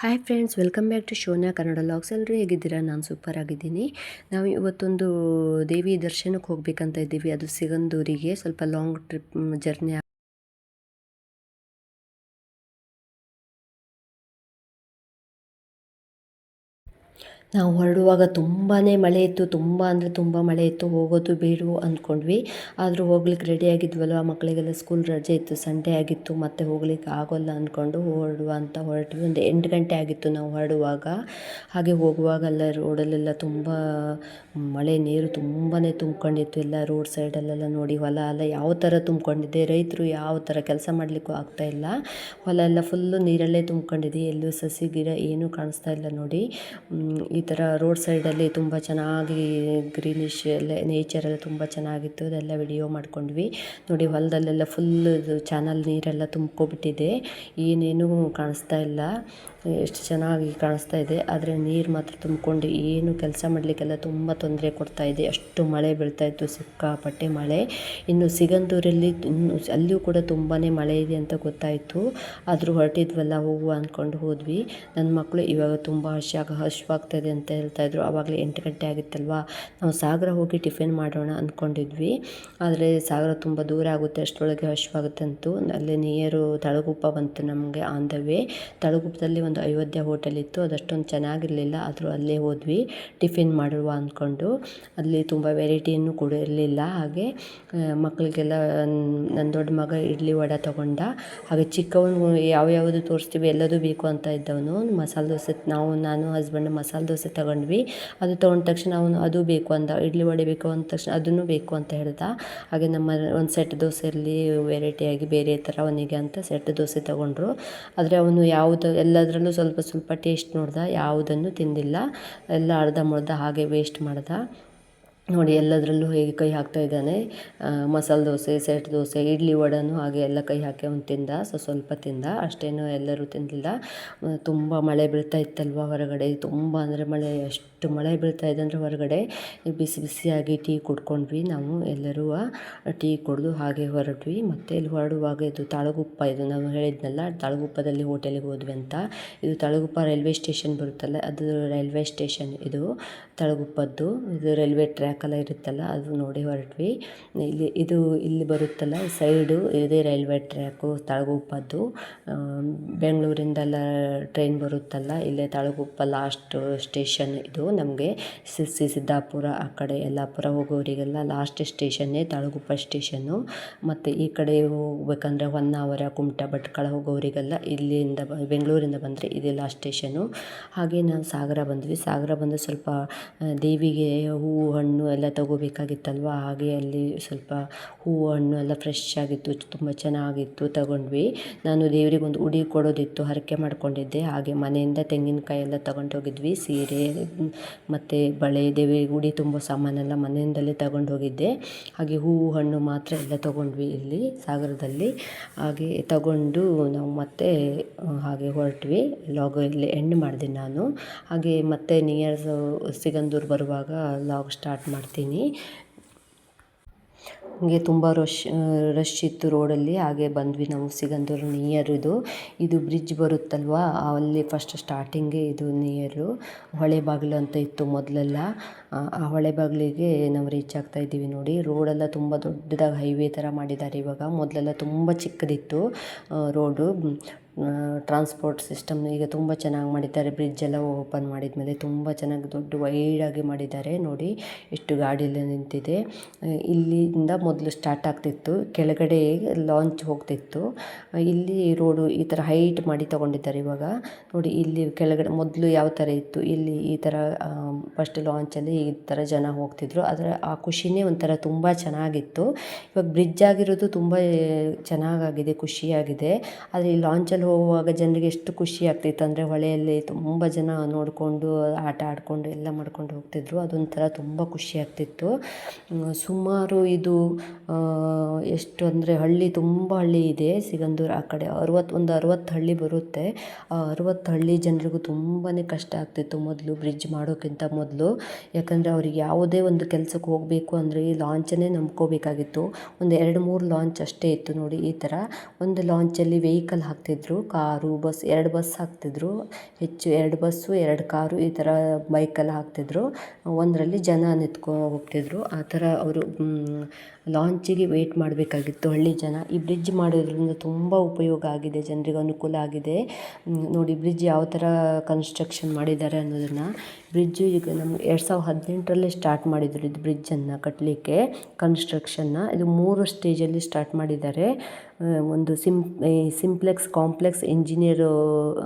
Hi friends welcome back to ಶೋನಾ Kannada logs ಎಲ್ಲರೂ ಹೇಗಿದ್ದೀರಾ? ನಾನು ಸೂಪರ್ ಆಗಿದ್ದೀನಿ. ನಾವು ಇವತ್ತೊಂದು ದೇವಿ ದರ್ಶನಕ್ಕೆ ಹೋಗಬೇಕಂತ ಇದ್ದೀವಿ. ಅದು ಸಿಗಂದೂರಿಗೆ. ಸ್ವಲ್ಪ ಲಾಂಗ್ ಟ್ರಿಪ್ ಜರ್ನಿ ನಾವು ಹೊರಡುವಾಗ ತುಂಬಾ ಮಳೆ ಇತ್ತು, ತುಂಬ ಅಂದರೆ ತುಂಬ ಮಳೆ ಇತ್ತು, ಹೋಗೋದು ಬೇಡವೋ ಅಂದ್ಕೊಂಡ್ವಿ. ಆದರೂ ಹೋಗ್ಲಿಕ್ಕೆ ರೆಡಿ ಆಗಿದ್ವಲ್ವ? ಮಕ್ಕಳಿಗೆಲ್ಲ ಸ್ಕೂಲ್ ರಜೆ ಇತ್ತು ಸಂಡೇ ಆಗಿತ್ತು, ಮತ್ತೆ ಹೋಗ್ಲಿಕ್ಕೆ ಆಗೋಲ್ಲ ಅಂದ್ಕೊಂಡು ಹೊರಡುವ ಅಂತ ಹೊರಟ್ವಿ. ಒಂದು ಎಂಟು ಗಂಟೆ ಆಗಿತ್ತು ನಾವು ಹೊರಡುವಾಗ. ಹಾಗೆ ಹೋಗುವಾಗೆಲ್ಲ ರೋಡಲ್ಲೆಲ್ಲ ತುಂಬ ಮಳೆ, ನೀರು ತುಂಬಾ ತುಂಬ್ಕೊಂಡಿತ್ತು. ಎಲ್ಲ ರೋಡ್ ಸೈಡಲ್ಲೆಲ್ಲ ನೋಡಿ ಹೊಲ ಎಲ್ಲ ಯಾವ ಥರ ತುಂಬ್ಕೊಂಡಿದೆ? ರೈತರು ಯಾವ ಥರ ಕೆಲಸ ಮಾಡಲಿಕ್ಕೂ ಆಗ್ತಾಯಿಲ್ಲ ಹೊಲ ಎಲ್ಲ ಫುಲ್ಲು ನೀರಲ್ಲೇ ತುಂಬಿಕೊಂಡಿದೆ. ಎಲ್ಲೂ ಸಸಿ, ಗಿಡ ಏನೂ ಕಾಣಿಸ್ತಾ ಇಲ್ಲ ನೋಡಿ. ಈ ಥರ ರೋಡ್ ಸೈಡಲ್ಲಿ ತುಂಬ ಚೆನ್ನಾಗಿ ಗ್ರೀನಿಶ್ ಎಲ್ಲ ನೇಚರ್ ಎಲ್ಲ ತುಂಬ ಚೆನ್ನಾಗಿತ್ತು. ಅದೆಲ್ಲ ವಿಡಿಯೋ ಮಾಡ್ಕೊಂಡ್ವಿ. ನೋಡಿ ಹೊಲದಲ್ಲೆಲ್ಲ ಫುಲ್ ಚಾನಲ್ ನೀರೆಲ್ಲ ತುಂಬ್ಕೊಬಿಟ್ಟಿದೆ. ಏನೇನೂ ಕಾಣಿಸ್ತಾ ಇಲ್ಲ. ಎಷ್ಟು ಚೆನ್ನಾಗಿ ಕಾಣಿಸ್ತಾ ಇದೆ. ಆದರೆ ನೀರು ಮಾತ್ರ ತುಂಬಿಕೊಂಡು ಏನು ಕೆಲಸ ಮಾಡಲಿಕ್ಕೆಲ್ಲ ತುಂಬ ತೊಂದರೆ ಕೊಡ್ತಾ ಇದೆ. ಅಷ್ಟು ಮಳೆ ಬೀಳ್ತಾ ಇತ್ತು, ಸಿಕ್ಕಾಪಟ್ಟೆ ಮಳೆ. ಇನ್ನು ಸಿಗಂದೂರಲ್ಲಿ ಅಲ್ಲಿಯೂ ಕೂಡ ತುಂಬಾ ಮಳೆ ಇದೆ ಅಂತ ಗೊತ್ತಾಯಿತು. ಆದರೂ ಹೊರಟಿದ್ವಲ್ಲ ಹೋಗುವ ಅಂದ್ಕೊಂಡು ಹೋದ್ವಿ. ನನ್ನ ಮಕ್ಕಳು ಇವಾಗ ತುಂಬ ಹಸಿಯಾಗ ಹಸಿವಾಗ್ತದೆ ಅಂತ ಹೇಳ್ತಾಯಿದ್ರು ಆವಾಗಲೇ ಎಂಟು ಗಂಟೆ ಆಗಿತ್ತಲ್ವಾ? ನಾವು ಸಾಗರ ಹೋಗಿ ಟಿಫಿನ್ ಮಾಡೋಣ ಅಂದ್ಕೊಂಡಿದ್ವಿ ಆದರೆ ಸಾಗರ ತುಂಬ ದೂರ ಆಗುತ್ತೆ. ಅಷ್ಟರೊಳಗೆ ಹಸಿವಾಗುತ್ತೆ ಅಂತು ಅಲ್ಲಿ ನಿಯರು ತಳಗುಪ್ಪ ಬಂತು ನಮಗೆ ಆನ್ ದ ವೇ ತಳಗುಪ್ಪದಲ್ಲಿ ಒಂದು ಅಯೋಧ್ಯ ಹೋಟೆಲ್ ಇತ್ತು. ಅದಷ್ಟೊಂದು ಚೆನ್ನಾಗಿರಲಿಲ್ಲ. ಆದರೂ ಅಲ್ಲೇ ಹೋದ್ವಿ. ಟಿಫಿನ್ ಮಾಡುವ ಅಂದ್ಕೊಂಡು. ಅಲ್ಲಿ ತುಂಬ ವೆರೈಟಿಯನ್ನು ಕೂಡ ಇರಲಿಲ್ಲ. ಹಾಗೆ ಮಕ್ಕಳಿಗೆಲ್ಲ ನನ್ನ ದೊಡ್ಡ ಮಗ ಇಡ್ಲಿ ವಡೆ ತೊಗೊಂಡ. ಹಾಗೆ ಚಿಕ್ಕವನು ಯಾವ್ಯಾವುದು ತೋರಿಸ್ತೀವಿ, ಎಲ್ಲದೂ ಬೇಕು ಅಂತ ಇದ್ದವನು. ಮಸಾಲೆ ದೋಸೆ, ನಾವು, ನಾನು ಹಸ್ಬೆಂಡ್ ಮಸಾಲೆ ದೋಸೆ ತಗೊಂಡ್ವಿ. ಅದು ತೊಗೊಂಡ ತಕ್ಷಣ ಅವನು, ಅದು ಬೇಕು ಅಂದ, ಇಡ್ಲಿ ವಡೆ ಬೇಕು ಅಂದ ತಕ್ಷಣ ಅದನ್ನು ಬೇಕು ಅಂತ ಹೇಳ್ದ. ಹಾಗೆ ನಮ್ಮ ಒಂದು ಸೆಟ್ ದೋಸೆಯಲ್ಲಿ ವೆರೈಟಿಯಾಗಿ ಬೇರೆ ಥರ ಅವನಿಗೆ ಅಂತ ಸೆಟ್ ದೋಸೆ ತಗೊಂಡ್ರು. ಆದರೆ ಅವನು ಯಾವುದು ಎಲ್ಲದರಲ್ಲೂ ಸ್ವಲ್ಪ ಸ್ವಲ್ಪ ಟೇಸ್ಟ್ ನೋಡ್ದೆ ಯಾವುದನ್ನು ತಿಂದಿಲ್ಲ. ಎಲ್ಲ ಅರ್ಧ ಮುರ್ಧ ಹಾಗೆ ವೇಸ್ಟ್ ಮಾಡ್ದ. ನೋಡಿ, ಎಲ್ಲದರಲ್ಲೂ ಹೇಗೆ ಕೈ ಹಾಕ್ತಾ ಇದ್ದಾನೆ. ಮಸಾಲೆ ದೋಸೆ, ಸೆಟ್ ದೋಸೆ, ಇಡ್ಲಿ ವಡೆನೂ ಹಾಗೆ ಎಲ್ಲ ಕೈ ಹಾಕಿ ಅವ್ನು ತಿಂದ. ಸೊ, ಸ್ವಲ್ಪ ತಿಂದ. ಅಷ್ಟೇನು ಎಲ್ಲರೂ ತಿಂದಿಲ್ಲ. ತುಂಬ ಮಳೆ ಬೀಳ್ತಾ ಇತ್ತಲ್ವ ಹೊರಗಡೆ? ತುಂಬ ಅಂದರೆ ಮಳೆ, ಎಷ್ಟು ಮಳೆ ಬೀಳ್ತಾ ಇದೆ ಅಂದರೆ ಹೊರಗಡೆ. ಬಿಸಿ ಬಿಸಿಯಾಗಿ ಟೀ ಕುಡ್ಕೊಂಡ್ವಿ ನಾವು ಎಲ್ಲರೂ. ಟೀ ಕುಡಿದು ಹಾಗೆ ಹೊರಟ್ವಿ. ಮತ್ತೆ ಇಲ್ಲಿ ಹೊರಡುವಾಗ ಇದು ತಾಳಗುಪ್ಪ, ಇದು ನಾವು ಹೇಳಿದ್ನಲ್ಲ, ತಾಳಗುಪ್ಪದಲ್ಲಿ ಹೋಟೆಲಿಗೆ ಹೋದ್ವಿ ಅಂತ. ಇದು ತಾಳಗುಪ್ಪ ರೈಲ್ವೆ ಸ್ಟೇಷನ್ ಬರುತ್ತಲ್ಲ, ಅದು ರೈಲ್ವೆ ಸ್ಟೇಷನ್ ಇದು, ತಳಗುಪ್ಪದ್ದು. ಇದು ರೈಲ್ವೆ ಟ್ರ್ಯಾಕೆಲ್ಲ ಇರುತ್ತಲ್ಲ, ಅದು ನೋಡಿ ಹೊರಟ್ವಿ. ಇಲ್ಲಿ ಇದು ಇಲ್ಲಿ ಬರುತ್ತಲ್ಲ ಸೈಡು ಇದೇ ರೈಲ್ವೆ ಟ್ರ್ಯಾಕು ತಳಗುಪ್ಪದ್ದು. ಬೆಂಗಳೂರಿಂದೆಲ್ಲ ಟ್ರೈನ್ ಬರುತ್ತಲ್ಲ, ಇಲ್ಲೇ ತಳಗುಪ್ಪ ಲಾಸ್ಟ್ ಸ್ಟೇಷನ್ ಇದು ನಮಗೆ. ಸಿ ಸಿದ್ದಾಪುರ ಆ ಕಡೆ ಯಲ್ಲಾಪುರ ಹೋಗೋರಿಗೆಲ್ಲ ಲಾಸ್ಟ್ ಸ್ಟೇಷನ್ನೇ ತಳಗುಪ್ಪ ಸ್ಟೇಷನ್ನು. ಮತ್ತು ಈ ಕಡೆ ಹೋಗ್ಬೇಕಂದ್ರೆ ಹೊನ್ನಾವರ, ಕುಮಟ, ಭಟ್ಕಳ ಹೋಗೋರಿಗೆಲ್ಲ ಇಲ್ಲಿಂದ ಬೆಂಗಳೂರಿಂದ ಬಂದರೆ ಇದೇ ಲಾಸ್ಟ್ ಸ್ಟೇಷನು ಹಾಗೆ ನಾವು ಸಾಗರ ಬಂದ್ವಿ. ಸಾಗರ ಬಂದು ಸ್ವಲ್ಪ ದೇವಿಗೆ ಹೂವು ಹಣ್ಣು ಎಲ್ಲ ತಗೋಬೇಕಾಗಿತ್ತಲ್ವ? ಹಾಗೆ ಅಲ್ಲಿ ಸ್ವಲ್ಪ ಹೂವು ಹಣ್ಣು ಎಲ್ಲ ಫ್ರೆಶ್ ಆಗಿತ್ತು, ತುಂಬ ಚೆನ್ನಾಗಿತ್ತು ತಗೊಂಡ್ವಿ. ನಾನು ದೇವ್ರಿಗೆ ಒಂದು ಉಡಿ ಕೊಡೋದಿತ್ತು, ಹರಕೆ ಮಾಡ್ಕೊಂಡಿದ್ದೆ. ಹಾಗೆ ಮನೆಯಿಂದ ತೆಂಗಿನಕಾಯಿ ಎಲ್ಲ ತಗೊಂಡೋಗಿದ್ವಿ, ಸೀರೆ, ಮತ್ತು ಬಳೆ ದೇವಿಗೆ ಉಡಿ ತುಂಬ ಸಾಮಾನೆಲ್ಲ ಮನೆಯಿಂದಲೇ ತಗೊಂಡು ಹೋಗಿದ್ದೆ ಹಾಗೆ ಹೂವು ಹಣ್ಣು ಮಾತ್ರ ಎಲ್ಲ ತಗೊಂಡ್ವಿ ಇಲ್ಲಿ ಸಾಗರದಲ್ಲಿ. ಹಾಗೆ ತಗೊಂಡು ನಾವು ಮತ್ತೆ ಹಾಗೆ ಹೊರಟ್ವಿ. ಲಾಗ್ ಇಲ್ಲಿ ಎಂಡ್ ಮಾಡಿದೆ ನಾನು. ಹಾಗೆ ಮತ್ತೆ ನಿಯರ್ ಸಿಗಂದೂರು ಬರುವಾಗ ಲಾಗ್ ಸ್ಟಾರ್ಟ್ ಮಾಡ್ತೀನಿ. ಹಾಗೆ ತುಂಬ ರಶ್ ರಶ್ ಇತ್ತು ರೋಡಲ್ಲಿ, ಹಾಗೆ ಬಂದ್ವಿ ನಾವು ಸಿಗಂದೂರು ನಿಯರ್ ಇದು. ಇದು ಬ್ರಿಡ್ಜ್ ಬರುತ್ತಲ್ವ? ಅಲ್ಲಿ ಫಸ್ಟ್ ಸ್ಟಾರ್ಟಿಂಗೇ ಇದು ನಿಯರು ಹೊಳೆ ಬಾಗಿಲು ಅಂತ ಇತ್ತು ಮೊದಲೆಲ್ಲ. ಆ ಹೊಳೆ ಬಾಗಿಲಿಗೆ ನಾವು ರೀಚ್ ಆಗ್ತಾ ಇದ್ದೀವಿ ನೋಡಿ. ರೋಡೆಲ್ಲ ತುಂಬ ದೊಡ್ಡದಾಗಿ ಹೈವೇ ಥರ ಮಾಡಿದ್ದಾರೆ ಇವಾಗ. ಮೊದಲೆಲ್ಲ ತುಂಬ ಚಿಕ್ಕದಿತ್ತು ರೋಡು. ಟ್ರಾನ್ಸ್ಪೋರ್ಟ್ ಸಿಸ್ಟಮ್ ಈಗ ತುಂಬ ಚೆನ್ನಾಗಿ ಮಾಡಿದ್ದಾರೆ. ಬ್ರಿಡ್ಜ್ ಎಲ್ಲ ಓಪನ್ ಮಾಡಿದ ಮೇಲೆ ತುಂಬ ಚೆನ್ನಾಗಿ ದೊಡ್ಡ ವೈಡಾಗಿ ಮಾಡಿದ್ದಾರೆ. ನೋಡಿ ಎಷ್ಟು ಗಾಡಿ ಎಲ್ಲ ನಿಂತಿದೆ ಇಲ್ಲಿಂದ ಮೊದಲು ಸ್ಟಾರ್ಟ್ ಆಗ್ತಿತ್ತು. ಕೆಳಗಡೆ ಲಾಂಚ್ ಹೋಗ್ತಿತ್ತು. ಇಲ್ಲಿ ರೋಡು ಈ ಥರ ಹೈಟ್ ಮಾಡಿ ತೊಗೊಂಡಿದ್ದಾರೆ ಇವಾಗ. ನೋಡಿ, ಇಲ್ಲಿ ಕೆಳಗಡೆ ಮೊದಲು ಯಾವ ಥರ ಇತ್ತು? ಇಲ್ಲಿ ಈ ಥರ ಫಸ್ಟ್ ಲಾಂಚಲ್ಲಿ ಈ ಥರ ಜನ ಹೋಗ್ತಿದ್ರು. ಆದರೆ ಆ ಖುಷಿನೇ ಒಂಥರ ತುಂಬ ಚೆನ್ನಾಗಿತ್ತು. ಇವಾಗ ಬ್ರಿಡ್ಜ್ ಆಗಿರೋದು ತುಂಬ ಚೆನ್ನಾಗಾಗಿದೆ, ಖುಷಿಯಾಗಿದೆ. ಆದರೆ ಈ ಲಾಂಚಲ್ಲಿ ಹೋಗುವಾಗ ಜನರಿಗೆ ಎಷ್ಟು ಖುಷಿ ಆಗ್ತಿತ್ತು ಅಂದರೆ ಹೊಳೆಯಲ್ಲಿ ತುಂಬ ಜನ ನೋಡಿಕೊಂಡು, ಆಟ ಆಡಿಕೊಂಡು ಎಲ್ಲ ಮಾಡ್ಕೊಂಡು ಹೋಗ್ತಿದ್ರು. ಅದೊಂಥರ ತುಂಬ ಖುಷಿ ಆಗ್ತಿತ್ತು. ಸುಮಾರು ಇದು ಎಷ್ಟು ಅಂದರೆ ಹಳ್ಳಿ ತುಂಬ ಹಳ್ಳಿ ಇದೆ. ಸಿಗಂದೂರು ಆ ಕಡೆ ಅರವತ್ತು, ಒಂದು ಅರವತ್ತು ಹಳ್ಳಿ ಬರುತ್ತೆ. ಆ ಅರವತ್ತು ಹಳ್ಳಿ ಜನರಿಗೂ ತುಂಬಾ ಕಷ್ಟ ಆಗ್ತಿತ್ತು ಮೊದಲು ಬ್ರಿಡ್ಜ್ ಮಾಡೋಕ್ಕಿಂತ ಮೊದಲು. ಯಾಕಂದರೆ ಅವ್ರಿಗೆ ಯಾವುದೇ ಒಂದು ಕೆಲಸಕ್ಕೆ ಹೋಗಬೇಕು ಅಂದರೆ ಈ ಲಾಂಚನ್ನೇ ನಂಬ್ಕೋಬೇಕಾಗಿತ್ತು. ಒಂದು ಎರಡು ಮೂರು ಲಾಂಚ್ ಅಷ್ಟೇ ಇತ್ತು ನೋಡಿ ಈ ಥರ. ಒಂದು ಲಾಂಚಲ್ಲಿ ವೆಹಿಕಲ್ ಹಾಕ್ತಿದ್ರು. ಹಾಕ್ತಿದ್ರು, ಕಾರು, ಬಸ್, ಎರಡು ಬಸ್ ಹಾಕ್ತಿದ್ರು, ಹೆಚ್ಚು ಎರಡು ಬಸ್ಸು, ಎರಡು ಕಾರು ಈ ಥರ ಬೈಕಲ್ಲಿ ಹಾಕ್ತಿದ್ರು. ಒಂದರಲ್ಲಿ ಜನ ನಿಂತ್ಕೊ ಹೋಗ್ತಿದ್ರು. ಆ ಥರ ಅವರು ಲಾಂಚಿಗೆ ವೆಯ್ಟ್ ಮಾಡಬೇಕಾಗಿತ್ತು. ಹಳ್ಳಿ ಜನ. ಈ ಬ್ರಿಡ್ಜ್ ಮಾಡೋದ್ರಿಂದ ತುಂಬ ಉಪಯೋಗ ಆಗಿದೆ. ಜನರಿಗೆ ಅನುಕೂಲ ಆಗಿದೆ. ನೋಡಿ ಬ್ರಿಡ್ಜ್ ಯಾವ ಥರ ಕನ್ಸ್ಟ್ರಕ್ಷನ್ ಮಾಡಿದ್ದಾರೆ ಅನ್ನೋದನ್ನು. ಬ್ರಿಡ್ಜು ಈಗ ನಮ್ಮ ಎರಡು ಸಾವಿರದ ಹದಿನೆಂಟರಲ್ಲೇ ಸ್ಟಾರ್ಟ್ ಮಾಡಿದ್ರು ಇದು ಬ್ರಿಡ್ಜನ್ನು ಕಟ್ಟಲಿಕ್ಕೆ, ಕನ್ಸ್ಟ್ರಕ್ಷನ್ನ. ಇದು ಮೂರು ಸ್ಟೇಜಲ್ಲಿ ಸ್ಟಾರ್ಟ್ ಮಾಡಿದ್ದಾರೆ. ಒಂದು ಸಿಂ ಸಿಂಪ್ಲೆಕ್ಸ್ ಕಾಂಪ್ಲೆಕ್ಸ್ ಇಂಜಿನಿಯರು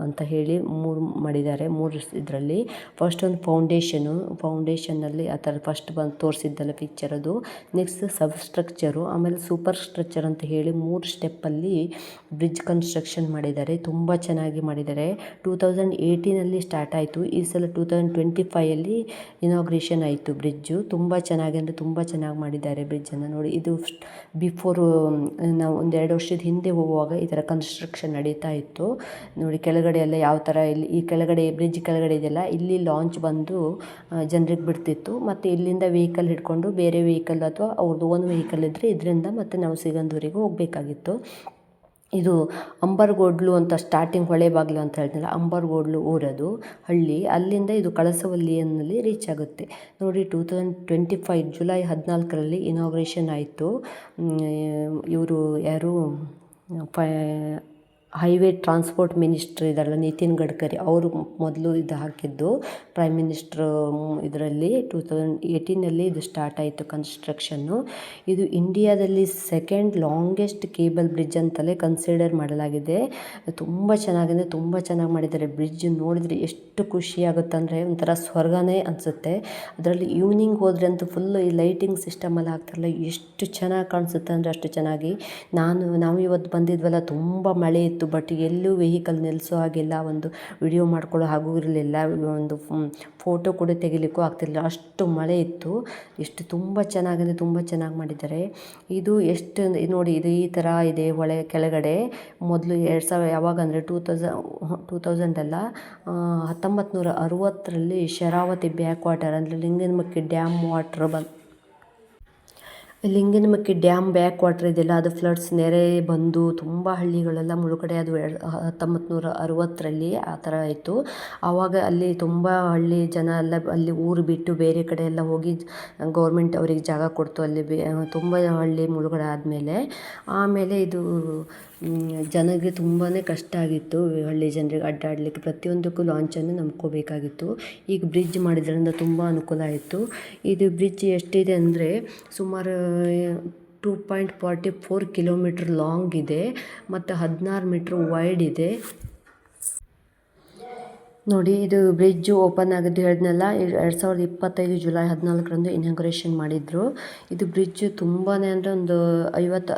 ಅಂತ ಹೇಳಿ ಮೂರು ಮಾಡಿದ್ದಾರೆ, ಮೂರು ಇದರಲ್ಲಿ. ಫಸ್ಟ್ ಒಂದು ಫೌಂಡೇಶನು ಫೌಂಡೇಶನ್ನಲ್ಲಿ ಆ ಥರ ಫಸ್ಟ್ ಬಂದು ತೋರಿಸಿದ್ದಲ್ಲ ಪಿಕ್ಚರ್ ಅದು. ನೆಕ್ಸ್ಟ್ ಸಬ್ ಸ್ಟ್ರಕ್ಚರು ಆಮೇಲೆ ಸೂಪರ್ ಸ್ಟ್ರಕ್ಚರ್ ಅಂತ ಹೇಳಿ ಮೂರು ಸ್ಟೆಪ್ಪಲ್ಲಿ ಬ್ರಿಡ್ಜ್ ಕನ್ಸ್ಟ್ರಕ್ಷನ್ ಮಾಡಿದ್ದಾರೆ, ತುಂಬ ಚೆನ್ನಾಗಿ ಮಾಡಿದ್ದಾರೆ. ಟೂ ತೌಸಂಡ್ ಏಯ್ಟೀನಲ್ಲಿ ಸ್ಟಾರ್ಟ್ ಆಯಿತು, ಈ ಸಲ ಟೂ ತೌಸಂಡ್ ಟ್ವೆಂಟಿ ಫೈಯಲ್ಲಿ ಇನಾಗ್ರೇಷನ್ ಆಯಿತು ಬ್ರಿಡ್ಜು ತುಂಬ ಚೆನ್ನಾಗಿ ಅಂದರೆ ತುಂಬ ಚೆನ್ನಾಗಿ ಮಾಡಿದ್ದಾರೆ ಬ್ರಿಡ್ಜನ್ನು ನೋಡಿ. ಇದು ಬಿಫೋರು ನಾವು ಒಂದು ಎರಡು ವರ್ಷದ ಹಿಂದೆ ಹೋಗುವಾಗ ಈ ಥರ ಕನ್ಸ್ಟ್ರಕ್ಷನ್ ನಡೀತಾ ಇತ್ತು. ನೋಡಿ, ಕೆಳಗಡೆ ಎಲ್ಲ ಯಾವ ಥರ ಇಲ್ಲಿ, ಈ ಕೆಳಗಡೆ ಬ್ರಿಡ್ಜ್ ಕೆಳಗಡೆ ಇದೆಯಲ್ಲ, ಇಲ್ಲಿ ಲಾಂಚ್ ಬಂದು ಜನರಿಗೆ ಬಿಡ್ತಿತ್ತು. ಮತ್ತು ಇಲ್ಲಿಂದ ವೆಹಿಕಲ್ ಹಿಡ್ಕೊಂಡು ಬೇರೆ ವೆಹಿಕಲ್ ಅಥವಾ ಅವ್ರದ್ದು ಒಂದು ವೆಹಿಕಲ್ ಇದ್ದರೆ ಇದರಿಂದ ಮತ್ತು ನಾವು ಸಿಗಂದೂರಿಗೆ ಹೋಗಬೇಕಾಗಿತ್ತು. ಇದು ಅಂಬರ್ಗೋಡ್ಲು ಅಂತ ಸ್ಟಾರ್ಟಿಂಗ್ ಹೊಳೆಬಾಗಿಲು ಅಂತ ಹೇಳ್ತೀನಲ್ಲ, ಅಂಬರ್ಗೋಡ್ಲು ಊರದು ಹಳ್ಳಿ. ಅಲ್ಲಿಂದ ಇದು ಕಳಸವಲ್ಲಿಯಲ್ಲಿ ರೀಚ್ ಆಗುತ್ತೆ. ನೋಡಿ two thousand twenty five July ಹದಿನಾಲ್ಕರಲ್ಲಿ ಇನಾಗ್ರೇಷನ್ ಆಯಿತು. ಇವರು ಯಾರು, ಫೈ ಹೈವೇ ಟ್ರಾನ್ಸ್ಪೋರ್ಟ್ ಮಿನಿಸ್ಟ್ರ್ ಇದ್ದಾರಲ್ಲ ನಿತಿನ್ ಗಡ್ಕರಿ ಅವರು ಮೊದಲು ಇದು ಹಾಕಿದ್ದು. ಪ್ರೈಮ್ ಮಿನಿಸ್ಟ್ರು ಇದರಲ್ಲಿ ಟೂ ತೌಸಂಡ್ ಏಯ್ಟೀನಲ್ಲಿ ಇದು ಸ್ಟಾರ್ಟ್ ಆಯಿತು ಕನ್ಸ್ಟ್ರಕ್ಷನ್ನು. ಇದು ಇಂಡಿಯಾದಲ್ಲಿ ಸೆಕೆಂಡ್ ಲಾಂಗೆಸ್ಟ್ ಕೇಬಲ್ ಬ್ರಿಡ್ಜ್ ಅಂತಲೇ ಕನ್ಸಿಡರ್ ಮಾಡಲಾಗಿದೆ. ತುಂಬ ಚೆನ್ನಾಗಿದೆ, ತುಂಬ ಚೆನ್ನಾಗಿ ಮಾಡಿದ್ದಾರೆ. ಬ್ರಿಡ್ಜ್ ನೋಡಿದರೆ ಎಷ್ಟು ಖುಷಿ ಆಗುತ್ತಂದರೆ ಒಂಥರ ಸ್ವರ್ಗನೇ ಅನಿಸುತ್ತೆ. ಅದರಲ್ಲಿ ಈವ್ನಿಂಗ್ ಹೋದರೆ ಅಂತೂ ಫುಲ್ಲು ಈ ಲೈಟಿಂಗ್ ಸಿಸ್ಟಮಲ್ಲಿ ಹಾಕ್ತಾರಲ್ಲ, ಎಷ್ಟು ಚೆನ್ನಾಗಿ ಕಾಣಿಸುತ್ತೆ ಅಂದರೆ ಅಷ್ಟು ಚೆನ್ನಾಗಿ. ನಾನು ನಾವು ಇವತ್ತು ಬಂದಿದ್ವಲ್ಲ, ತುಂಬ ಮಳೆ ಇತ್ತು. ಬಟ್ ಎಲ್ಲೂ ವೆಹಿಕಲ್ ನಿಲ್ಲಿಸೋ ಹಾಗಿಲ್ಲ. ಒಂದು ವಿಡಿಯೋ ಮಾಡ್ಕೊಳ್ಳೋ ಹಾಗೂ ಇರಲಿಲ್ಲ. ಒಂದು ಫೋಟೋ ಕೂಡ ತೆಗಿಲಿಕ್ಕೂ ಆಗ್ತಿರಲಿಲ್ಲ. ಅಷ್ಟು ಮಳೆ ಇತ್ತು. ಎಷ್ಟು ತುಂಬ ಚೆನ್ನಾಗಿದೆ ತುಂಬ ಚೆನ್ನಾಗಿ ಮಾಡಿದ್ದಾರೆ. ಇದು ಎಷ್ಟು ನೋಡಿ, ಇದು ಈ ಥರ ಇದೆ ಹೊಳೆ ಕೆಳಗಡೆ. ಮೊದಲು ಎರಡು ಸಾವಿರ ಯಾವಾಗ ಅಂದರೆ ಟೂ ತೌಸಂಡ್ ಟೂ ತೌಸಂಡಲ್ಲ ಅಲ್ಲ ಹತ್ತೊಂಬತ್ತು ನೂರ ಅರುವತ್ತರಲ್ಲಿ ಶರಾವತಿ ಬ್ಯಾಕ್ ವಾಟರ್ ಅಂದರೆ ಲಿಂಗನಮಕ್ಕಿ ಡ್ಯಾಮ್ ವಾಟ್ರ್ ಬಂದು ಲಿಂಗನಮಕ್ಕಿ ಡ್ಯಾಮ್ ಬ್ಯಾಕ್ ವಾಟ್ರ್ ಇದೆಯಲ್ಲ, ಅದು ಫ್ಲಡ್ಸ್ ನೆರೆ ಬಂದು ತುಂಬ ಹಳ್ಳಿಗಳೆಲ್ಲ ಮುಳುಗಡೆ, ಅದು ಹತ್ತೊಂಬತ್ತು ನೂರ ಅರವತ್ತರಲ್ಲಿ ಆ ಥರ ಆಯಿತು ಆವಾಗ ಅಲ್ಲಿ ತುಂಬ ಹಳ್ಳಿ ಜನ ಎಲ್ಲ ಅಲ್ಲಿ ಊರು ಬಿಟ್ಟು ಬೇರೆ ಕಡೆ ಎಲ್ಲ ಹೋಗಿ ಗೌರ್ಮೆಂಟ್ ಅವರಿಗೆ ಜಾಗ ಕೊಡ್ತು ಅಲ್ಲಿ ಬೇ ತುಂಬ ಹಳ್ಳಿ ಮುಳುಗಡೆ ಆದಮೇಲೆ. ಆಮೇಲೆ ಇದು ಜನರಿಗೆ ತುಂಬಾ ಕಷ್ಟ ಆಗಿತ್ತು. ಹಳ್ಳಿ ಜನರಿಗೆ ಅಡ್ಡಾಡಲಿಕ್ಕೆ ಪ್ರತಿಯೊಂದಕ್ಕೂ ಲಾಂಚನ್ನು ನಂಬ್ಕೋಬೇಕಾಗಿತ್ತು. ಈಗ ಬ್ರಿಡ್ಜ್ ಮಾಡಿದ್ರಿಂದ ತುಂಬ ಅನುಕೂಲ ಆಯಿತು. ಇದು ಬ್ರಿಡ್ಜ್ ಎಷ್ಟಿದೆ ಅಂದರೆ ಸುಮಾರು two point forty four kilometre long ಇದೆ. ಮತ್ತು ಹದಿನಾರು ಮೀಟ್ರ್ ವೈಡ್ ಇದೆ. ನೋಡಿ, ಇದು ಬ್ರಿಡ್ಜು ಓಪನ್ ಆಗಿದ್ದು ಹೇಳಿದ್ನಲ್ಲ, ಎರಡು ಸಾವಿರದ ಇಪ್ಪತ್ತೈದು ಜುಲೈ ಹದಿನಾಲ್ಕರಂದು ಇನಾಗ್ರೇಷನ್ ಮಾಡಿದ್ರು. ಇದು ಬ್ರಿಡ್ಜ್ ತುಂಬಾ ಅಂದರೆ ಒಂದು ಐವತ್ತು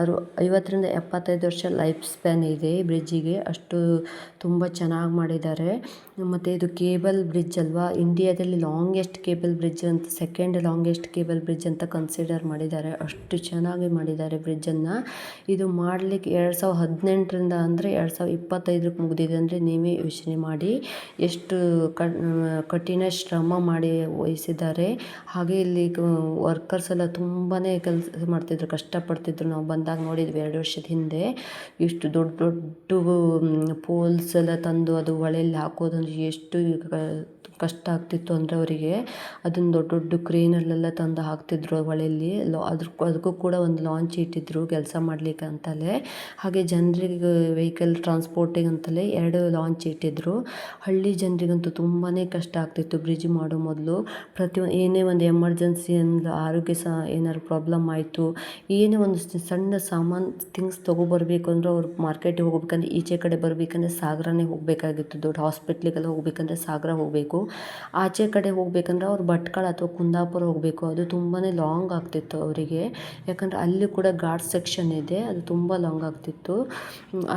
ಅರು ಐವತ್ತರಿಂದ ಎಪ್ಪತ್ತೈದು ವರ್ಷ ಲೈಫ್ ಸ್ಪ್ಯಾನ್ ಇದೆ ಬ್ರಿಡ್ಜಿಗೆ. ಅಷ್ಟು ತುಂಬ ಚೆನ್ನಾಗಿ ಮಾಡಿದ್ದಾರೆ. ಮತ್ತು ಇದು ಕೇಬಲ್ ಬ್ರಿಡ್ಜ್ ಅಲ್ವಾ? ಇಂಡಿಯಾದಲ್ಲಿ ಲಾಂಗೆಸ್ಟ್ ಕೇಬಲ್ ಬ್ರಿಡ್ಜ್ ಅಂತ, ಸೆಕೆಂಡ್ ಲಾಂಗೆಸ್ಟ್ ಕೇಬಲ್ ಬ್ರಿಡ್ಜ್ ಅಂತ ಕನ್ಸಿಡರ್ ಮಾಡಿದ್ದಾರೆ. ಅಷ್ಟು ಚೆನ್ನಾಗಿ ಮಾಡಿದ್ದಾರೆ ಬ್ರಿಡ್ಜನ್ನು. ಇದು ಮಾಡಲಿಕ್ಕೆ ಎರಡು ಸಾವಿರದ ಹದಿನೆಂಟರಿಂದ ಅಂದರೆ ಎರಡು ಸಾವಿರದ ಇಪ್ಪತ್ತೈದಕ್ಕೆ ಮುಗಿದಿದೆ ಅಂದರೆ ನೀವೇ ಯೋಚನೆ ಮಾಡಿ. ಎಷ್ಟು ಕಠಿಣ ಶ್ರಮ ಮಾಡಿ ವಹಿಸಿದ್ದಾರೆ. ಹಾಗೆ ಇಲ್ಲಿ ವರ್ಕರ್ಸ್ ಎಲ್ಲ ತುಂಬಾ ಕೆಲಸ ಮಾಡ್ತಿದ್ರು, ಕಷ್ಟಪಡ್ತಿದ್ರು. ನಾವು ಬಂದಾಗ ನೋಡಿದ್ವಿ ಎರಡು ವರ್ಷದ ಹಿಂದೆ. ಇಷ್ಟು ದೊಡ್ಡ ದೊಡ್ಡ ಪೋಲ್ಸ್ ಎಲ್ಲ ತಂದು ಅದು ಹೊಳೆಯಲ್ಲಿ ಹಾಕೋದಂದ್ರೆ ಎಷ್ಟು ಕಷ್ಟ ಆಗ್ತಿತ್ತು ಅಂದರೆ ಅವರಿಗೆ ಅದನ್ನು ದೊಡ್ಡ ದೊಡ್ಡ ಕ್ರೇನಲ್ಲೆಲ್ಲ ತಂದು ಹಾಕ್ತಿದ್ರು ಹೊಳೆಯಲ್ಲಿ ಲಾ ಅದ್ರ ಅದಕ್ಕೂ ಕೂಡ ಒಂದು ಲಾಂಚ್ ಇಟ್ಟಿದ್ರು ಕೆಲಸ ಮಾಡಲಿಕ್ಕೆ ಅಂತಲೇ. ಹಾಗೆ ಜನರಿಗೆ ವೆಹಿಕಲ್ ಟ್ರಾನ್ಸ್ಪೋರ್ಟಿಗೆ ಅಂತಲೇ ಎರಡು ಲಾಂಚ್ ಇಟ್ಟಿದ್ರು. ಹಳ್ಳಿ ಜನರಿಗಂತೂ ತುಂಬಾ ಕಷ್ಟ ಆಗ್ತಿತ್ತು ಬ್ರಿಡ್ಜ್ ಮಾಡೋ ಮೊದಲು. ಪ್ರತಿ ಏನೇ ಒಂದು ಎಮರ್ಜೆನ್ಸಿ ಅಂದ್ರೆ ಆರೋಗ್ಯ ಸಹ ಏನಾದ್ರು ಪ್ರಾಬ್ಲಮ್ ಆಯಿತು, ಏನೇ ಒಂದು ಸಣ್ಣ ಸಾಮಾನು ಥಿಂಗ್ಸ್ ತೊಗೊಬರ್ಬೇಕು ಅಂದ್ರೆ ಅವ್ರು ಮಾರ್ಕೆಟಿಗೆ ಹೋಗ್ಬೇಕಂದ್ರೆ ಈಚೆ ಕಡೆ ಬರಬೇಕಂದ್ರೆ ಸಾಗರನೇ ಹೋಗಬೇಕಾಗಿತ್ತು. ದೊಡ್ಡ ಹಾಸ್ಪಿಟ್ಲಿಗೆಲ್ಲ ಹೋಗ್ಬೇಕಂದ್ರೆ ಸಾಗರ ಹೋಗಬೇಕು. ಆಚೆ ಕಡೆ ಹೋಗ್ಬೇಕಂದ್ರೆ ಅವ್ರು ಭಟ್ಕಳ ಅಥವಾ ಕುಂದಾಪುರ ಹೋಗಬೇಕು. ಅದು ತುಂಬಾ ಲಾಂಗ್ ಆಗ್ತಿತ್ತು ಅವರಿಗೆ. ಯಾಕಂದರೆ ಅಲ್ಲಿ ಕೂಡ ಘಾಟ್ ಸೆಕ್ಷನ್ ಇದೆ. ಅದು ತುಂಬ ಲಾಂಗ್ ಆಗ್ತಿತ್ತು.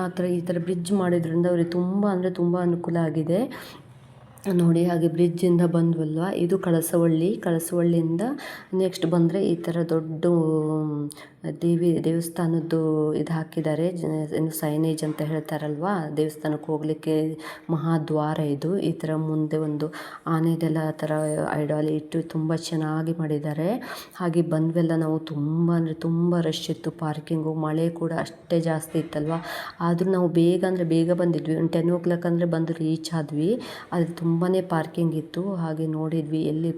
ಆ ಥರ ಈ ಥರ ಬ್ರಿಡ್ಜ್ ಮಾಡಿದ್ರಿಂದ ಅವ್ರಿಗೆ ತುಂಬ ಅಂದರೆ ತುಂಬ ಅನುಕೂಲ ಆಗಿದೆ. ನೋಡಿ, ಹಾಗೆ ಬ್ರಿಡ್ಜಿಂದ ಬಂದ್ವಲ್ವ? ಇದು ಕಳಸವಳ್ಳಿ. ಕಳಸವಳ್ಳಿಯಿಂದ ನೆಕ್ಸ್ಟ್ ಬಂದರೆ ಈ ಥರ ದೊಡ್ಡ ದೇವಿ ದೇವಸ್ಥಾನದ್ದು ಇದು ಹಾಕಿದ್ದಾರೆ. ಏನು ಸೈನೇಜ್ ಅಂತ ಹೇಳ್ತಾರಲ್ವಾ? ದೇವಸ್ಥಾನಕ್ಕೆ ಹೋಗಲಿಕ್ಕೆ ಮಹಾದ್ವಾರ ಇದು. ಈ ಥರ ಮುಂದೆ ಒಂದು ಆನೆದೆಲ್ಲ ಆ ಥರ ಐಡಾಲಿ ಇಟ್ಟು ತುಂಬ ಚೆನ್ನಾಗಿ ಮಾಡಿದ್ದಾರೆ. ಹಾಗೆ ಬಂದ್ವೆಲ್ಲ ನಾವು ತುಂಬ ಅಂದರೆ ತುಂಬ ರಶ್ ಇತ್ತು ಪಾರ್ಕಿಂಗು ಮಳೆ ಕೂಡ ಅಷ್ಟೇ ಜಾಸ್ತಿ ಇತ್ತಲ್ವ? ಆದರೂ ನಾವು ಬೇಗ ಅಂದರೆ ಬೇಗ ಬಂದಿದ್ವಿ. ಒಂದು ಟೆನ್ ಓ ಕ್ಲಾಕ್ ಅಂದರೆ ಬಂದು ರೀಚ್ ಆದ್ವಿ. ಅಲ್ಲಿ ತುಂಬಾ ಪಾರ್ಕಿಂಗ್ ಇತ್ತು. ಹಾಗೆ ನೋಡಿದ್ವಿ ಎಲ್ಲಿ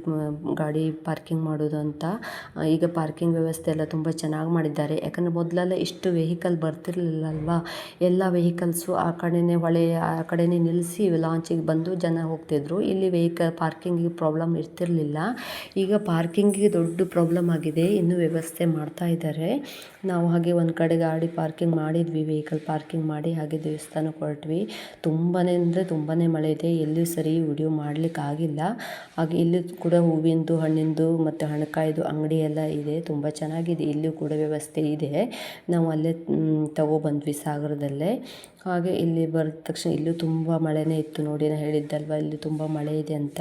ಗಾಡಿ ಪಾರ್ಕಿಂಗ್ ಮಾಡೋದು ಅಂತ. ಈಗ ಪಾರ್ಕಿಂಗ್ ವ್ಯವಸ್ಥೆ ಎಲ್ಲ ತುಂಬ ಚೆನ್ನಾಗಿ ಮಾಡಿದ್ದಾರೆ. ಯಾಕಂದರೆ ಮೊದಲೆಲ್ಲ ಇಷ್ಟು ವೆಹಿಕಲ್ ಬರ್ತಿರಲಿಲ್ಲ ಅಲ್ವಾ ಎಲ್ಲ ವೆಹಿಕಲ್ಸು ಆ ಕಡೆನೇ ಹೊಳೆ ಆ ಕಡೆನೇ ನಿಲ್ಲಿಸಿ ಲಾಂಚಿಗೆ ಬಂದು ಜನ ಹೋಗ್ತಿದ್ರು. ಇಲ್ಲಿ ವೆಹಿಕಲ್ ಪಾರ್ಕಿಂಗಿಗೆ ಪ್ರಾಬ್ಲಮ್ ಇರ್ತಿರಲಿಲ್ಲ. ಈಗ ಪಾರ್ಕಿಂಗಿಗೆ ದೊಡ್ಡ ಪ್ರಾಬ್ಲಮ್ ಆಗಿದೆ. ಇನ್ನೂ ವ್ಯವಸ್ಥೆ ಮಾಡ್ತಾ ಇದ್ದಾರೆ. ನಾವು ಹಾಗೆ ಒಂದು ಕಡೆ ಗಾಡಿ ಪಾರ್ಕಿಂಗ್ ಮಾಡಿದ್ವಿ ವೆಹಿಕಲ್ ಪಾರ್ಕಿಂಗ್ ಮಾಡಿ ಹಾಗೆ ದೇವಸ್ಥಾನ ಹೊರಟ್ವಿ. ತುಂಬಾ ಅಂದರೆ ತುಂಬಾ ಮಳೆ ಇದೆ. ಎಲ್ಲೂ ಸರಿ ವಿಡಿಯೋ ಮಾಡಲಿಕ್ಕೆ ಆಗಿಲ್ಲ. ಹಾಗೆ ಇಲ್ಲಿ ಕೂಡ ಹೂವಿಂದು, ಹಣ್ಣಿಂದು ಮತ್ತು ಹಣಕಾಯ್ದು ಅಂಗಡಿ ಎಲ್ಲ ಇದೆ. ತುಂಬ ಚೆನ್ನಾಗಿದೆ. ಇಲ್ಲೂ ಕೂಡ ವ್ಯವಸ್ಥೆ ಇದೆ. ನಾವು ಅಲ್ಲೇ ತಗೊಬಂದ್ವಿ ಸಾಗರದಲ್ಲೇ. ಹಾಗೆ ಇಲ್ಲಿ ಬರೆದ ತಕ್ಷಣ ಇಲ್ಲೂ ತುಂಬ ಮಳೆನೇ ಇತ್ತು ನೋಡಿ ನಾನು ಹೇಳಿದ್ದಲ್ವ, ಇಲ್ಲಿ ತುಂಬ ಮಳೆ ಇದೆ ಅಂತ.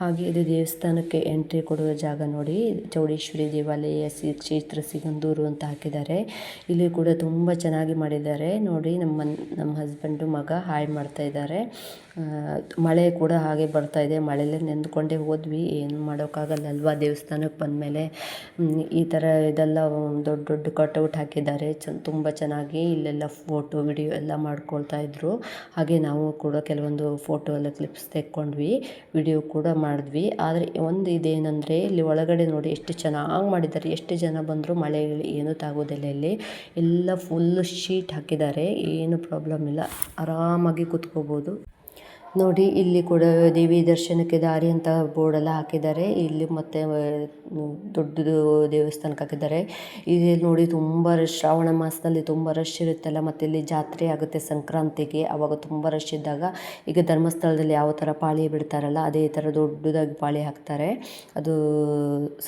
ಹಾಗೆ ಇದು ದೇವಸ್ಥಾನಕ್ಕೆ ಎಂಟ್ರಿ ಕೊಡುವ ಜಾಗ ನೋಡಿ, ಚೌಡೇಶ್ವರಿ ದೇವಾಲಯ, ಸಿ, ಕ್ಷೇತ್ರ ಸಿಗಂದೂರು ಅಂತ ಹಾಕಿದ್ದಾರೆ. ಇಲ್ಲಿ ಕೂಡ ತುಂಬ ಚೆನ್ನಾಗಿ ಮಾಡಿದ್ದಾರೆ. ನೋಡಿ ನಮ್ಮ ನಮ್ಮ ಹಸ್ಬೆಂಡು ಮಗ ಹಾಯ್ ಮಾಡ್ತಾ ಇದ್ದಾರೆ. ಮಳೆ ಕೂಡ ಹಾಗೆ ಬರ್ತಾ ಇದೆ. ಮಳೆಯಲ್ಲೇ ನೆಂದ್ಕೊಂಡೇ ಹೋದ್ವಿ. ಏನು ಮಾಡೋಕ್ಕಾಗಲ್ಲ ಅಲ್ವಾ ದೇವಸ್ಥಾನಕ್ಕೆ ಬಂದಮೇಲೆ. ಈ ಥರ ಇದೆಲ್ಲ ದೊಡ್ಡ ದೊಡ್ಡ ಕಟೌಟ್ ಹಾಕಿದ್ದಾರೆ. ತುಂಬಾ ತುಂಬ ಚೆನ್ನಾಗಿ ಇಲ್ಲೆಲ್ಲ ಫೋಟೋ, ವಿಡಿಯೋ ಎಲ್ಲ ಮಾಡ್ಕೊಳ್ತಾ ಇದ್ರು. ಹಾಗೆ ನಾವು ಕೂಡ ಕೆಲವೊಂದು ಫೋಟೋ ಎಲ್ಲ ಕ್ಲಿಪ್ಸ್ ತೆಕ್ಕೊಂಡ್ವಿ, ವಿಡಿಯೋ ಕೂಡ ಮಾಡಿದ್ವಿ. ಆದರೆ ಒಂದು ಇದೇನೆಂದರೆ, ಇಲ್ಲಿ ಒಳಗಡೆ ನೋಡಿ ಎಷ್ಟು ಚೆನ್ನಾಗಿ ಮಾಡಿದ್ದಾರೆ. ಎಷ್ಟು ಜನ ಬಂದರೂ ಮಳೆ ಏನೂ ತಾಗೋದಿಲ್ಲ ಇಲ್ಲಿ. ಎಲ್ಲ ಫುಲ್ ಶೀಟ್ ಹಾಕಿದ್ದಾರೆ. ಏನು ಪ್ರಾಬ್ಲಮ್ ಇಲ್ಲ. ಆರಾಮಾಗಿ ಕೂತ್ಕೋಬೋದು. ನೋಡಿ, ಇಲ್ಲಿ ಕೂಡ ದೇವಿ ದರ್ಶನಕ್ಕೆ ದಾರಿ ಅಂತ ಬೋರ್ಡೆಲ್ಲ ಹಾಕಿದ್ದಾರೆ. ಇಲ್ಲಿ ಮತ್ತೆ ದೊಡ್ಡದು ದೇವಸ್ಥಾನಕ್ಕೆ ಹಾಕಿದ್ದಾರೆ. ಇಲ್ಲಿ ನೋಡಿ, ತುಂಬ ರಶ್ ಶ್ರಾವಣ ಮಾಸದಲ್ಲಿ ತುಂಬ ರಶ್ ಇರುತ್ತಲ್ಲ, ಮತ್ತು ಇಲ್ಲಿ ಜಾತ್ರೆ ಆಗುತ್ತೆ ಸಂಕ್ರಾಂತಿಗೆ. ಆವಾಗ ತುಂಬ ರಶ್ ಇದ್ದಾಗ ಈಗ ಧರ್ಮಸ್ಥಳದಲ್ಲಿ ಯಾವ ಥರ ಪಾಳಿ ಬಿಡ್ತಾರಲ್ಲ, ಅದೇ ಥರ ದೊಡ್ಡದಾಗಿ ಪಾಳಿ ಹಾಕ್ತಾರೆ. ಅದು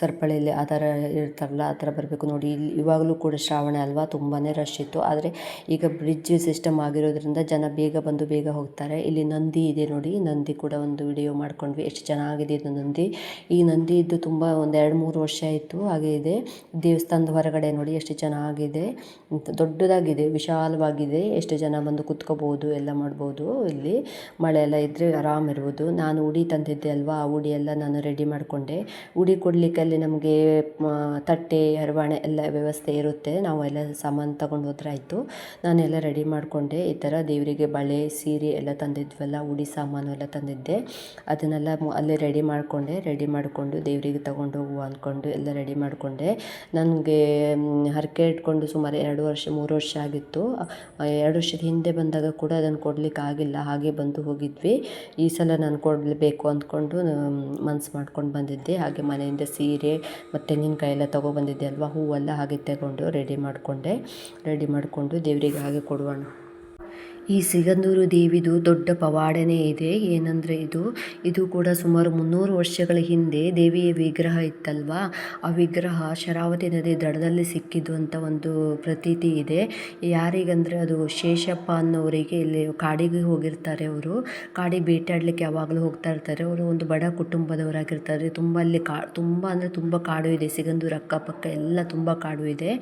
ಸರ್ಪಳಿಯಲ್ಲಿ ಆ ಥರ ಇರ್ತಾರಲ್ಲ, ಆ ಥರ ಬರಬೇಕು ನೋಡಿ. ಇಲ್ಲಿ ಇವಾಗಲೂ ಕೂಡ ಶ್ರಾವಣ ಅಲ್ವಾ ತುಂಬಾ ರಶ್ ಇತ್ತು. ಆದರೆ ಈಗ ಬ್ರಿಡ್ಜ್ ಸಿಸ್ಟಮ್ ಆಗಿರೋದ್ರಿಂದ ಜನ ಬೇಗ ಬಂದು ಬೇಗ ಹೋಗ್ತಾರೆ. ಇಲ್ಲಿ ನಂದಿ ಇದೆ ನೋಡಿ. ನಂದಿ ಕೂಡ ಒಂದು ವಿಡಿಯೋ ಮಾಡ್ಕೊಂಡ್ವಿ. ಎಷ್ಟು ಚೆನ್ನಾಗಿದೆ ಇದು ನಂದಿ. ಈ ನಂದಿ ಇದ್ದು ತುಂಬ ಒಂದು ಎರಡು ಮೂರು ವರ್ಷ ಆಯಿತು. ಹಾಗೆ ಇದೆ. ದೇವಸ್ಥಾನದ ಹೊರಗಡೆ ನೋಡಿ ಎಷ್ಟು ಚೆನ್ನಾಗಿದೆ. ದೊಡ್ಡದಾಗಿದೆ, ವಿಶಾಲವಾಗಿದೆ. ಎಷ್ಟು ಜನ ಬಂದು ಕುತ್ಕೋಬೋದು ಎಲ್ಲ ಮಾಡ್ಬೋದು. ಇಲ್ಲಿ ಮಳೆ ಎಲ್ಲ ಇದ್ದರೆ ಆರಾಮಿರ್ಬೋದು ನಾನು ಉಡಿ ತಂದಿದ್ದೆ ಅಲ್ವಾ? ಆ ಉಡಿ ಎಲ್ಲ ನಾನು ರೆಡಿ ಮಾಡಿಕೊಂಡೆ. ಉಡಿ ಕೊಡಲಿಕ್ಕೆ ಅಲ್ಲಿ ನಮಗೆ ತಟ್ಟೆ ಹರವಾಣೆ ಎಲ್ಲ ವ್ಯವಸ್ಥೆ ಇರುತ್ತೆ. ನಾವು ಎಲ್ಲ ಸಾಮಾನು ತಗೊಂಡು ಹೋದ್ರೆ ಆಯಿತು. ನಾನೆಲ್ಲ ರೆಡಿ ಮಾಡಿಕೊಂಡೆ. ಈ ಥರ ದೇವರಿಗೆ ಬಳೆ, ಸೀರೆ ಎಲ್ಲ ತಂದಿದ್ವಲ್ಲ, ಉಡಿ ಸಾಮಾನು ಎಲ್ಲ ತಂದಿದ್ದೆ. ಅದನ್ನೆಲ್ಲ ಅಲ್ಲೇ ರೆಡಿ ಮಾಡಿಕೊಂಡೆ. ರೆಡಿ ಮಾಡಿಕೊಂಡು ದೇವರಿಗೆ ತಗೊಂಡು ಹೋಗುವ ಅಂದ್ಕೊಂಡು ಎಲ್ಲ ರೆಡಿ ಮಾಡಿಕೊಂಡೆ. ನನಗೆ ಹರಕೆ ಇಟ್ಕೊಂಡು ಸುಮಾರು ಎರಡು ವರ್ಷ, ಮೂರು ವರ್ಷ ಆಗಿತ್ತು. ಎರಡು ವರ್ಷದ ಹಿಂದೆ ಬಂದಾಗ ಕೂಡ ಅದನ್ನು ಕೊಡ್ಲಿಕ್ಕೆ ಆಗಿಲ್ಲ. ಹಾಗೆ ಬಂದು ಹೋಗಿದ್ವಿ. ಈ ಸಲ ನಾನು ಕೊಡಲೇಬೇಕು ಅಂದ್ಕೊಂಡು ಮನ್ಸು ಮಾಡ್ಕೊಂಡು ಬಂದಿದ್ದೆ. ಹಾಗೆ ಮನೆಯಿಂದ ಸೀರೆ ಮತ್ತು ತೆಂಗಿನಕಾಯಿ ಎಲ್ಲ ತೊಗೊಬಂದಿದ್ದೆ ಅಲ್ವಾ? ಹೂವೆಲ್ಲ ಹಾಗೆ ತಗೊಂಡು ರೆಡಿ ಮಾಡಿಕೊಂಡೆ. ರೆಡಿ ಮಾಡಿಕೊಂಡು ದೇವರಿಗೆ ಹಾಗೆ ಕೊಡುವಣ ಈ ಸಿಗಂದೂರು ದೇವಿದು ದೊಡ್ಡ ಪವಾಡನೆ ಇದೆ. ಏನಂದರೆ ಇದು? ಇದು ಕೂಡ ಸುಮಾರು ಮುನ್ನೂರು ವರ್ಷಗಳ ಹಿಂದೆ ದೇವಿಯ ವಿಗ್ರಹ ಇತ್ತಲ್ವಾ? ಆ ವಿಗ್ರಹ ಶರಾವತಿ ನದಿ ದಡದಲ್ಲಿ ಸಿಕ್ಕಿದ್ದು ಅಂತ ಒಂದು ಪ್ರತೀತಿ ಇದೆ. ಯಾರಿಗಂದರೆ ಅದು ಶೇಷಪ್ಪ ಅನ್ನೋರಿಗೆ ಇಲ್ಲಿ ಕಾಡಿಗೆ ಹೋಗಿರ್ತಾರೆ ಅವರು. ಕಾಡಿಗೆ ಬೇಟಾಡಲಿಕ್ಕೆ ಯಾವಾಗಲೂ ಹೋಗ್ತಾ ಇರ್ತಾರೆ. ಅವರು ಒಂದು ಬಡ ಕುಟುಂಬದವರಾಗಿರ್ತಾರೆ. ತುಂಬ ಅಲ್ಲಿ ಕಾ, ತುಂಬ ಅಂದರೆ ತುಂಬ ಕಾಡು ಇದೆ. ಸಿಗಂದೂರು ಅಕ್ಕಪಕ್ಕ ಎಲ್ಲ ತುಂಬ ಕಾಡು ಇದೆ.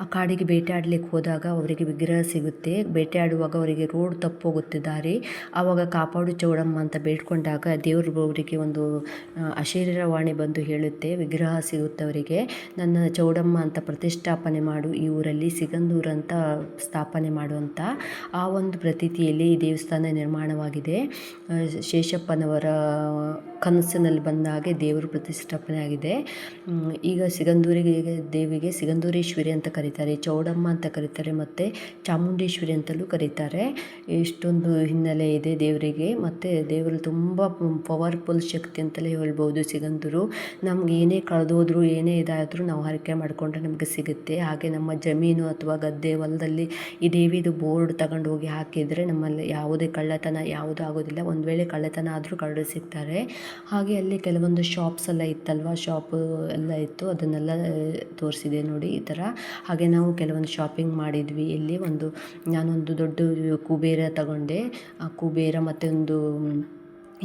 ಆ ಕಾಡಿಗೆ ಬೇಟಾಡಲಿಕ್ಕೆ ಹೋದಾಗ ಅವರಿಗೆ ವಿಗ್ರಹ ಸಿಗುತ್ತೆ. ಬೇಟೆಯಾಡುವಾಗ ಅವರಿಗೆ ರೋಡ್ ತಪ್ಪೋಗುತ್ತೆ ದಾರಿ ಆವಾಗ ಕಾಪಾಡು ಚೌಡಮ್ಮ ಅಂತ ಬೇಡ್ಕೊಂಡಾಗ ದೇವರು ಅವರಿಗೆ ಒಂದು ಅಶರೀರವಾಣಿ ಬಂದು ಹೇಳುತ್ತೆ. ವಿಗ್ರಹ ಸಿಗುತ್ತವರಿಗೆ. ನನ್ನ ಚೌಡಮ್ಮ ಅಂತ ಪ್ರತಿಷ್ಠಾಪನೆ ಮಾಡು, ಈ ಊರಲ್ಲಿ ಸಿಗಂದೂರು ಅಂತ ಸ್ಥಾಪನೆ ಮಾಡುವಂತ ಆ ಒಂದು ಪ್ರತೀತಿಯಲ್ಲಿ ಈ ದೇವಸ್ಥಾನ ನಿರ್ಮಾಣವಾಗಿದೆ. ಶೇಷಪ್ಪನವರ ಕನಸಿನಲ್ಲಿ ಬಂದ ಹಾಗೆ ದೇವರು ಪ್ರತಿಷ್ಠಾಪನೆ ಆಗಿದೆ. ಈಗ ಸಿಗಂದೂರಿಗೆ ದೇವಿಗೆ ಸಿಗಂದೂರೇಶ್ವರಿ ಅಂತ ಕರೀತಾರೆ, ಚೌಡಮ್ಮ ಅಂತ ಕರೀತಾರೆ ಮತ್ತು ಚಾಮುಂಡೇಶ್ವರಿ ಅಂತಲೂ ಕರೀತಾರೆ. ಇಷ್ಟೊಂದು ಹಿನ್ನೆಲೆ ಇದೆ ದೇವರಿಗೆ. ಮತ್ತು ದೇವರು ತುಂಬ ಪವರ್ಫುಲ್ ಶಕ್ತಿ ಅಂತಲೇ ಹೇಳ್ಬೋದು ಸಿಗಂಧರು. ನಮ್ಗೆ ಏನೇ ಕಳೆದೋದ್ರು, ಏನೇ ಇದಾದರೂ ನಾವು ಹರಕೆ ಮಾಡಿಕೊಂಡ್ರೆ ನಮಗೆ ಸಿಗುತ್ತೆ. ಹಾಗೆ ನಮ್ಮ ಜಮೀನು ಅಥವಾ ಗದ್ದೆ ಹೊಲದಲ್ಲಿ ಈ ದೇವಿದು ಬೋರ್ಡ್ ತಗೊಂಡು ಹೋಗಿ ಹಾಕಿದರೆ ನಮ್ಮಲ್ಲಿ ಯಾವುದೇ ಕಳ್ಳತನ, ಯಾವುದೂ ಆಗೋದಿಲ್ಲ. ಒಂದು ವೇಳೆ ಕಳ್ಳತನ ಆದರೂ ಕಳ್ಳರು ಸಿಗ್ತಾರೆ. ಹಾಗೆ ಅಲ್ಲಿ ಕೆಲವೊಂದು ಶಾಪ್ಸ್ ಎಲ್ಲ ಇತ್ತಲ್ವ? ಶಾಪ್ ಎಲ್ಲ ಇತ್ತು. ಅದನ್ನೆಲ್ಲ ತೋರಿಸಿದೆ ನೋಡಿ ಈ ಥರ. ಹಾಗೆ ನಾವು ಕೆಲವೊಂದು ಶಾಪಿಂಗ್ ಮಾಡಿದ್ವಿ. ಇಲ್ಲಿ ಒಂದು, ನಾನೊಂದು ದೊಡ್ಡ ಕುಬೇರ ತಗೊಂಡೆ. ಆ ಕುಬೇರ ಮತ್ತು ಒಂದು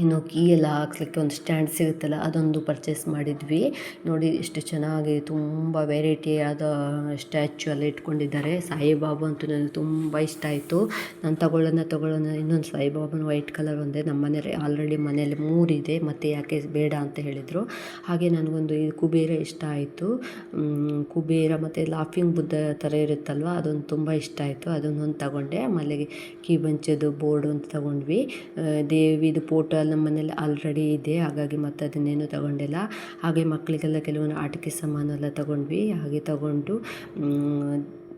ಇನ್ನು ಕೀ ಎಲ್ಲ ಹಾಕ್ಸ್ಲಿಕ್ಕೆ ಒಂದು ಸ್ಟ್ಯಾಂಡ್ ಸಿಗುತ್ತಲ್ಲ, ಅದೊಂದು ಪರ್ಚೇಸ್ ಮಾಡಿದ್ವಿ. ನೋಡಿ, ಎಷ್ಟು ಚೆನ್ನಾಗಿ ತುಂಬ ಆದ ಸ್ಟ್ಯಾಚು ಎಲ್ಲ ಇಟ್ಕೊಂಡಿದ್ದಾರೆ. ಸಾಯಿಬಾಬಾ ಅಂತೂ ನನಗೆ ತುಂಬ ಇಷ್ಟ ಆಯಿತು. ನಾನು ತಗೊಳ್ಳೋಣ ತಗೊಳ್ಳೋಣ. ಇನ್ನೊಂದು ಸಾಯಿಬಾಬನ ವೈಟ್ ಕಲರ್ ಒಂದೇ. ನಮ್ಮ ಮನೇಲಿ ಆಲ್ರೆಡಿ ಮನೇಲಿ ಮೂರಿದೆ. ಮತ್ತು ಯಾಕೆ ಬೇಡ ಅಂತ ಹೇಳಿದರು. ಹಾಗೆ ನನಗೊಂದು ಈ ಕುಬೇರ ಇಷ್ಟ ಆಯಿತು. ಕುಬೇರ ಮತ್ತು ಲಾಫಿಂಗ್ ಬುದ್ಧ ಥರ ಇರುತ್ತಲ್ವ, ಅದೊಂದು ತುಂಬ ಇಷ್ಟ ಆಯಿತು. ಅದನ್ನೊಂದು ತಗೊಂಡೆ. ಮಲ್ಲಿಗೆ ಕೀ ಬಂಚದು, ಬೋರ್ಡ್ ಅಂತ ತಗೊಂಡ್ವಿ. ದೇವಿದು ಫೋಟೋ ನಮ್ಮ ಮನೇಲಿ ಆಲ್ರೆಡಿ ಇದೆ. ಹಾಗಾಗಿ ಮತ್ತೆ ಅದನ್ನೇನು ತಗೊಂಡಿಲ್ಲ. ಹಾಗೆ ಮಕ್ಕಳಿಗೆಲ್ಲ ಕೆಲವೊಂದು ಆಟಿಕೆ ಸಾಮಾನೆಲ್ಲ ತಗೊಂಡ್ವಿ. ಹಾಗೆ ತಗೊಂಡು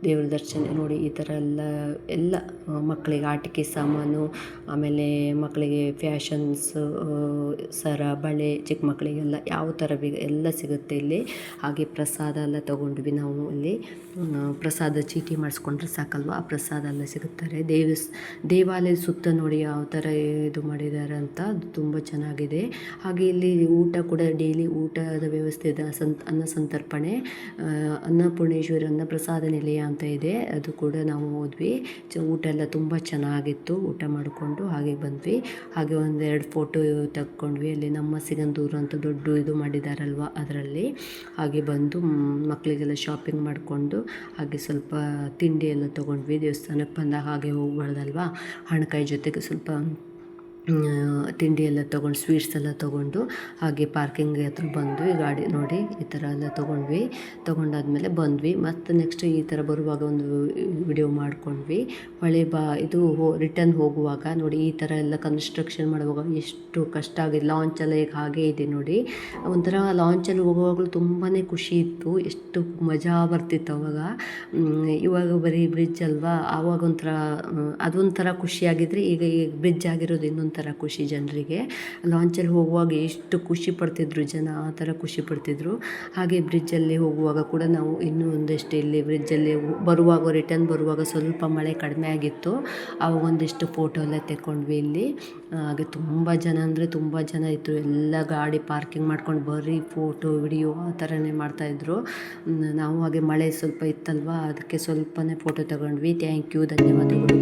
ದೇವ್ರ ದರ್ಶನ ನೋಡಿ ಈ ಥರ ಎಲ್ಲ ಎಲ್ಲ ಮಕ್ಕಳಿಗೆ ಆಟಿಕೆ ಸಾಮಾನು, ಆಮೇಲೆ ಮಕ್ಕಳಿಗೆ ಫ್ಯಾಷನ್ಸ್ ಸರ, ಬಳೆ, ಚಿಕ್ಕ ಮಕ್ಕಳಿಗೆಲ್ಲ ಯಾವ ಥರ ಬಿ, ಎಲ್ಲ ಸಿಗುತ್ತೆ ಇಲ್ಲಿ. ಹಾಗೆ ಪ್ರಸಾದ ಎಲ್ಲ ತಗೊಂಡ್ವಿ ನಾವು ಅಲ್ಲಿ ಪ್ರಸಾದ ಚೀಟಿ ಮಾಡಿಸ್ಕೊಂಡ್ರೆ ಸಾಕಲ್ವ? ಆ ಪ್ರಸಾದ ಎಲ್ಲ ಸಿಗುತ್ತಾರೆ. ದೇವಸ್, ದೇವಾಲಯದ ಸುತ್ತ ನೋಡಿ ಯಾವ ಥರ ಇದು ಮಾಡಿದ್ದಾರೆ ಅಂತ ಅದು ತುಂಬ ಚೆನ್ನಾಗಿದೆ. ಹಾಗೆ ಇಲ್ಲಿ ಊಟ ಕೂಡ ಡೈಲಿ ಊಟದ ವ್ಯವಸ್ಥೆ ಇದೆ. ಅನ್ನ ಸಂತರ್ಪಣೆ ಅನ್ನಪೂರ್ಣೇಶ್ವರಿ ಅನ್ನ ಪ್ರಸಾದ ನಿಲಯ ಅಂತ ಇದೆ. ಅದು ಕೂಡ ನಾವು ಹೋದ್ವಿ. ಚ ಊಟ ಎಲ್ಲ ತುಂಬ ಚೆನ್ನಾಗಿತ್ತು. ಊಟ ಮಾಡಿಕೊಂಡು ಹಾಗೆ ಬಂದ್ವಿ. ಹಾಗೆ ಒಂದೆರಡು ಫೋಟೋ ತಕ್ಕೊಂಡ್ವಿ. ಅಲ್ಲಿ ನಮ್ಮ ಸಿಗಂದೂರು ಅಂತ ದೊಡ್ಡ ಇದು ಮಾಡಿದಾರಲ್ವ ಅದರಲ್ಲಿ. ಹಾಗೆ ಬಂದು ಮಕ್ಕಳಿಗೆಲ್ಲ ಶಾಪಿಂಗ್ ಮಾಡಿಕೊಂಡು ಹಾಗೆ ಸ್ವಲ್ಪ ತಿಂಡಿ ಎಲ್ಲ ತೊಗೊಂಡ್ವಿ. ದೇವಸ್ಥಾನಕ್ಕೆ ಬಂದಾಗ ಹಾಗೆ ಹೋಗ್ಬಾರ್ದಲ್ವಾ? ಹಣಕಾಯಿ ಜೊತೆಗೆ ಸ್ವಲ್ಪ ತಿಂಡಿ ಎಲ್ಲ ತೊಗೊಂಡು ಸ್ವೀಟ್ಸ್ ಎಲ್ಲ ತೊಗೊಂಡು ಹಾಗೆ ಪಾರ್ಕಿಂಗ್ ಹತ್ರ ಬಂದ್ವಿ, ಗಾಡಿ ನೋಡಿ ಈ ಥರ ಎಲ್ಲ ತೊಗೊಂಡ್ವಿ. ತೊಗೊಂಡಾದ್ಮೇಲೆ ಬಂದ್ವಿ. ಮತ್ತು ನೆಕ್ಸ್ಟ್ ಈ ಥರ ಬರುವಾಗ ಒಂದು ವಿಡಿಯೋ ಮಾಡ್ಕೊಂಡ್ವಿ. ಹೊಳೆ ಬಾ, ಇದು ಹೋ ರಿಟರ್ನ್ ಹೋಗುವಾಗ ನೋಡಿ ಈ ಥರ ಎಲ್ಲ ಕನ್ಸ್ಟ್ರಕ್ಷನ್ ಮಾಡುವಾಗ ಎಷ್ಟು ಕಷ್ಟ ಆಗಿದೆ. ಲಾಂಚ್ ಎಲ್ಲ ಈಗ ಹಾಗೆ ಇದೆ ನೋಡಿ. ಒಂಥರ ಲಾಂಚಲ್ಲಿ ಹೋಗುವಾಗಲೂ ತುಂಬಾ ಖುಷಿ ಇತ್ತು. ಎಷ್ಟು ಮಜಾ ಬರ್ತಿತ್ತು ಅವಾಗ. ಇವಾಗ ಬರೀ ಬ್ರಿಡ್ಜ್ ಅಲ್ವಾ? ಆವಾಗ ಒಂಥರ ಅದೊಂಥರ ಖುಷಿಯಾಗಿದ್ರೆ ಈಗ ಈಗ ಬ್ರಿಡ್ಜ್ ಆಗಿರೋದು ಇನ್ನೊಂಥರ ಖುಷಿ ಜನರಿಗೆ. ಲಾಂಚಲ್ಲಿ ಹೋಗುವಾಗ ಎಷ್ಟು ಖುಷಿ ಪಡ್ತಿದ್ರು ಜನ ಆ ಥರ ಖುಷಿ ಪಡ್ತಿದ್ರು. ಹಾಗೆ ಬ್ರಿಡ್ಜಲ್ಲಿ ಹೋಗುವಾಗ ಕೂಡ ನಾವು ಇನ್ನೂ ಒಂದಷ್ಟು ಇಲ್ಲಿ ಬ್ರಿಡ್ಜಲ್ಲಿ ಬರುವಾಗ ರಿಟರ್ನ್ ಬರುವಾಗ ಸ್ವಲ್ಪ ಮಳೆ ಕಡಿಮೆ ಆಗಿತ್ತು. ಆವಾಗ ಒಂದಿಷ್ಟು ಫೋಟೋ ಎಲ್ಲ ತೆಕ್ಕೊಂಡ್ವಿ ಇಲ್ಲಿ. ಹಾಗೆ ತುಂಬ ಜನ ಅಂದರೆ ತುಂಬ ಜನ ಇತ್ತು ಎಲ್ಲ ಗಾಡಿ ಪಾರ್ಕಿಂಗ್ ಮಾಡ್ಕೊಂಡು ಬರೀ ಫೋಟೋ ವಿಡಿಯೋ ಆ ಥರನೇ ಮಾಡ್ತಾಯಿದ್ರು ನಾವು ಹಾಗೆ ಮಳೆ ಸ್ವಲ್ಪ ಇತ್ತಲ್ವ? ಅದಕ್ಕೆ ಸ್ವಲ್ಪನೇ ಫೋಟೋ ತಗೊಂಡ್ವಿ. ಥ್ಯಾಂಕ್ ಯು ಧನ್ಯವಾದಗಳು.